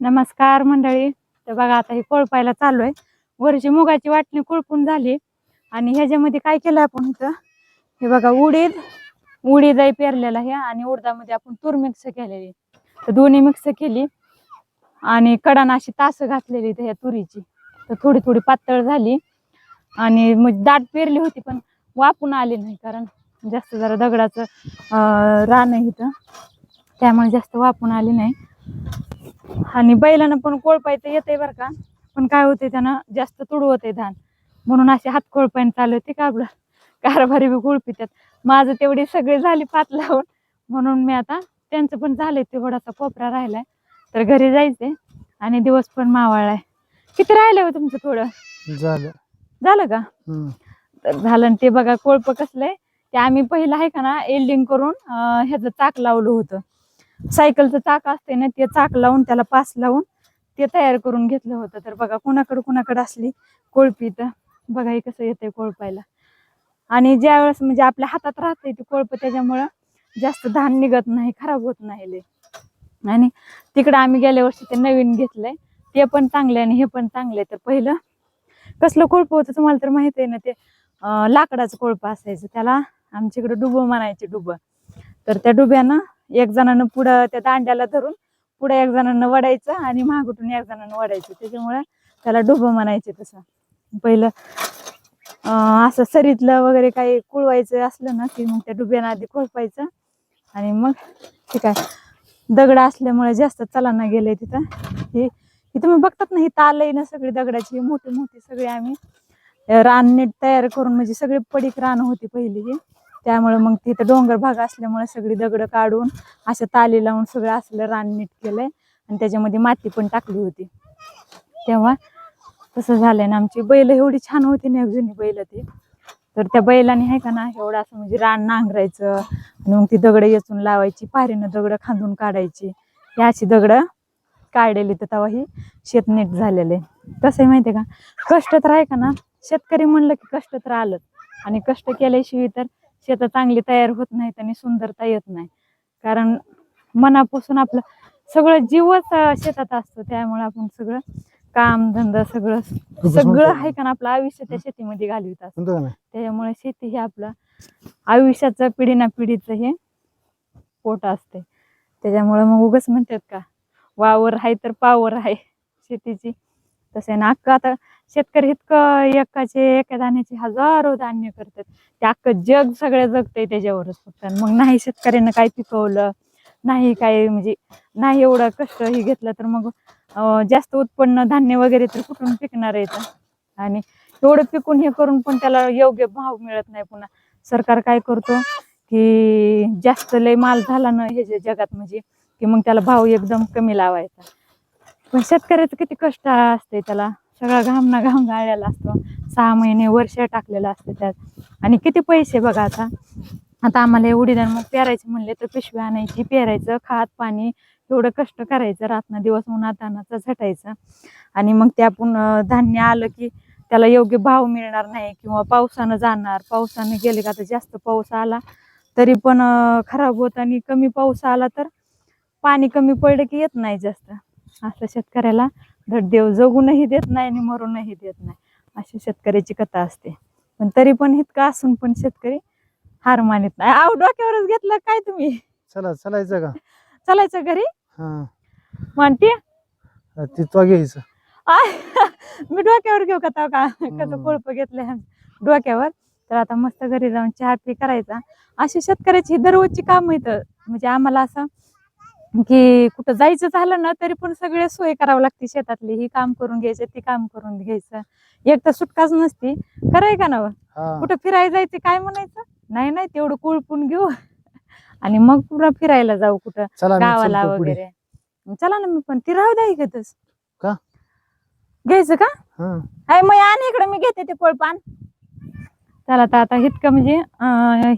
नमस्कार मंडळी. तर बघा आता हे कोळपायला चालू आहे. वरची मुगाची वाटणी कुळपून झाली. आणि ह्याच्यामध्ये काय केलं आपण इथं? हे बघा उडीद. उडीद आहे पेरलेला हे. आणि उडदामध्ये आपण तूर मिक्स केलेली. तर दोन्ही मिक्स केली. आणि कडान अशी तास घातलेली इथं ह्या तुरीची. तर थोडी थोडी पातळ झाली. आणि मग दाट पेरली होती पण वापून आली नाही कारण जास्त जरा दगडाचं रान आहे इथं. त्यामुळे जास्त वापून आली नाही. आणि बैलानं पण कोळपायचं येतंय बरं का. पण काय होतंय त्यानं जास्त तुडवत धान. म्हणून असे हात कोळपायन चालू होते का आपलं? कारभारी बी कोळपितात माझं तेवढी सगळी झाली पात लावून. म्हणून मी आता त्यांचं पण झालंय तेवढासा कोपरा राहिलाय. तर घरी जायचंय आणि दिवस पण मावळलाय. किती राहिलंय हो तुमचं थोडं? झालं. झालं का. तर झालं आणि ते बघा कोळप कसलंय? ते आम्ही पहिलं आहे का ना एल्डिंग करून ह्याचं चाक लावलं होतं. सायकलचं चाक असते ना ते चाक लावून त्याला पास लावून ते तयार करून घेतलं होतं. तर बघा कुणाकडं कुणाकडं असली कोळपी तर बघा हे कसं येतंय कोळपायला. आणि ज्या वेळेस म्हणजे आपल्या हातात राहते ते कोळप त्याच्यामुळं जास्त धान निघत नाही खराब होत नाही लय. आणि तिकडं आम्ही गेल्या वर्षी ते नवीन घेतलंय. ते पण चांगले आणि हे पण चांगले तर पहिलं कसलं कोळप होतं तुम्हाला तर माहिती आहे ना ते लाकडाचं कोळप असायचं. त्याला आमच्याकडे डुबं म्हणायचे डुबं. तर त्या डुब्यानं एक जणानं पुढं त्या दांड्याला धरून पुढे एक जणांना वडायचं आणि मागुटून एक जणांना वडायचं. त्याच्यामुळे त्याला डुबं म्हणायचे तसं. पहिलं असं सरीतलं वगैरे काही कुळवायचं असलं ना की मग त्या डुब्यानं आधी कोळपायचं आणि मग ठीक आहे दगड असल्यामुळे जास्त चलांना गेले तिथं. हे हे तुम्ही बघतात ना ही ताल आहे ना सगळी दगडाची मोठी मोठी सगळी आम्ही रान नीट तयार करून म्हणजे सगळी पडीक रान होती पहिली ही. त्यामुळे मग तिथं डोंगर भाग असल्यामुळे सगळी दगड काढून अशा ताली लावून सगळं असलं रान नीट केलंय. आणि त्याच्यामध्ये माती पण टाकली होती. तेव्हा तसं झालंय ना आमची बैल एवढी छान होती ना एक जुनी बैल ती तर त्या बैलाने आहे का ना एवढं असं म्हणजे रान नांगरायचं आणि मग ती दगड येचून लावायची पारीनं दगड खांदून काढायची. ही अशी दगड काढलेली तर तेव्हा ही शेत नीट झालेलं आहे. कसं आहे माहितीये का? कष्ट तर आहे का ना शेतकरी म्हणलं की कष्ट तर आलं आणि कष्ट केल्याशिवाय तर शेतं चांगली तयार होत नाहीत आणि सुंदरता येत नाही. कारण मनापासून आपलं सगळं जीवच शेतात असतो. त्यामुळे आपण सगळं काम धंदा सगळं सगळं आहे. का ना आपलं आयुष्य त्या शेतीमध्ये घालवित असतो. त्याच्यामुळे शेती हे आपलं आयुष्याचं पिढी ना पिढीचं हे पोट असते त्याच्यामुळे मग उगच म्हणतात का वावर आहे तर पावर आहे. शेतीची तसे ना. अख्खं आता शेतकरी इतकं एकाचे एका दाण्याचे हजारो धान्य करतात. ते अख्खं जग सगळं जगतंय त्याच्यावरच फक्त. मग नाही शेतकऱ्यानं काय पिकवलं नाही काय म्हणजे नाही एवढं कष्ट हे घेतलं तर मग जास्त उत्पन्न धान्य वगैरे तर कुठून पिकणार आहे आणि एवढं पिकून हे करून पण त्याला योग्य भाव मिळत नाही पुन्हा. सरकार काय करतो की जास्त लय माल झाला ना हे जे जगात म्हणजे की मग त्याला भाव एकदम कमी लावायचा. पण शेतकऱ्याचं किती कष्ट असते त्याला. सगळा घाम ना घाम गाळलेला असतो. सहा महिने वर्ष टाकलेलं असतं त्यात. आणि किती पैसे बघा आता. आता आम्हाला एवढी जण मग पेरायचे म्हणले तर पिशवी आणायची पेरायचं खात पाणी एवढं कष्ट करायचं रातना दिवस उन्हात अनाचं झटायचं. आणि मग ते आपण धान्य आलं की त्याला योग्य भाव मिळणार नाही किंवा पावसानं जाणार. पावसानं गेले का तर जास्त पाऊस आला तरी पण खराब होत आणि कमी पाऊस आला तर पाणी कमी पडलं की येत नाही जास्त. असं शेतकऱ्याला धड देव जगूनही देत नाही आणि मरूनही देत नाही. अशी शेतकऱ्याची कथा असते. पण तरी पण इतकं असून पण शेतकरी हार मानित नाही. आव डोक्यावरच घेतलं काय तुम्ही? चला चलायचं का? चालायचं घरी? हा. म्हणते ती तो घ्यायचं. आय, मी डोक्यावर घेऊ का तेव्हा का? कसं. कोळप घेतलंय डोक्यावर? तर आता मस्त घरी जाऊन चहा पी करायचा. अशी शेतकऱ्याची ही दररोजची काम इथं. म्हणजे आम्हाला असं की कुठं जायचं झालं ना तरी पण सगळे सोय करावं लागते शेतातली. ही काम करून घ्यायचं ती काम करून घ्यायचं. एक तर सुटकाच नसती. कराय का ना कुठं फिरायला जायचं काय म्हणायचं? नाही नाही तेवढं कुळपून घेऊ. आणि मग पुन्हा फिरायला जाऊ कुठं? गावाला वगैरे. चला ना मी पण. ती राहू द्या घेतच का? घ्यायचं का? हा. अय मग आण इकडे मी घेते ते कोळपान चला तर आता इतकं म्हणजे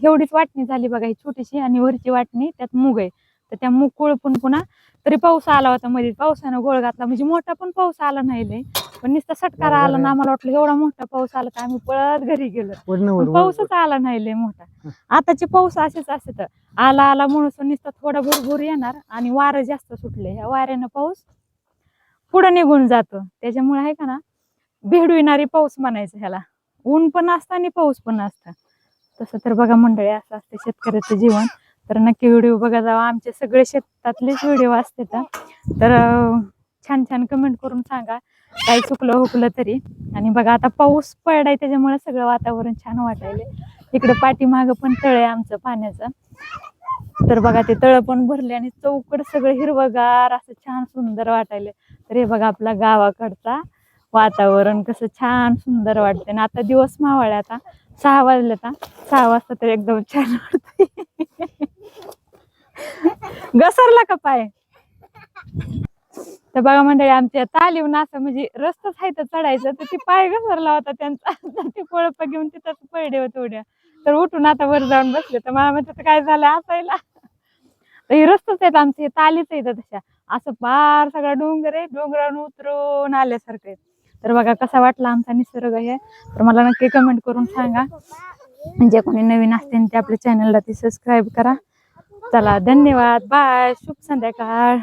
एवढीच वाटणी झाली बघा ही छोटीशी आणि वरची वाटणी त्यात मूग आहे. तर त्या मूग कोळपून पुन्हा तरी पाऊस आला होता मध्ये पावसानं गोळ घातला. म्हणजे मोठा पण पाऊस आला नाही लय. पण नुसता सटकार आला ना आम्हाला वाटलं एवढा मोठा पाऊस आला तर आम्ही पळत घरी गेलो. पण पाऊसच आला नाही लय मोठा. आताचे पाऊस असेच असत. आला आला म्हणून नुसता थोडा भरभर येणार आणि वारं जास्त सुटले ह्या वाऱ्यानं पाऊस पुढे निघून जातो. त्याच्यामुळे आहे का ना भेडू येणारी पाऊस म्हणायचं ह्याला. ऊन पण असतं आणि पाऊस पण असतं. तसं तर बघा मंडळी असं असते शेतकऱ्याचं जीवन. तर नक्की व्हिडिओ बघा जावा आमचे सगळे शेतातलेच व्हिडिओ असते तर तर छान छान कमेंट करून सांगा. काही चुकलं हुकलं तरी. आणि बघा आता पाऊस पडलाय त्याच्यामुळे सगळं वातावरण छान वाटायले इकडे पाठीमागं पण तळ आहे आमचं पाण्याचं. तर बघा ते तळ पण भरले आणि चौकड सगळं हिरवगार असं छान सुंदर वाटायले तर हे बघा आपला गावाकडचा वातावरण कसं छान सुंदर वाटते आणि आता दिवस मावळे आता. सहा वाजले आता सहा वाजता तर एकदम छान वाटतंय. घसरला का पाय? तर बघा मंडळी आमच्या तालीवून असं म्हणजे रस्ताच आहे तर चढायचं तर ती पाय घसरला होता त्यांचा. ते ती कोळप घेऊन तिथंच पडले होते उड्या. तर उठून आता वर जाऊन बसले. तर मला म्हणतात "तर काय झालं असायला? तर हे रस्ताच आहेत आमचे तालीच आहेत तशा. असं पार सगळा डोंगर आहे डोंगरावरून उतरून आल्यासारखं आहे. तर बघा कसा वाटला आमचा निसर्ग हे. तर मला नक्की कमेंट करून सांगा. जे कोणी नवीन असतील ते आपल्या चॅनलला ती सबस्क्राईब करा. चला धन्यवाद. बाय शुभ संध्याकाळ.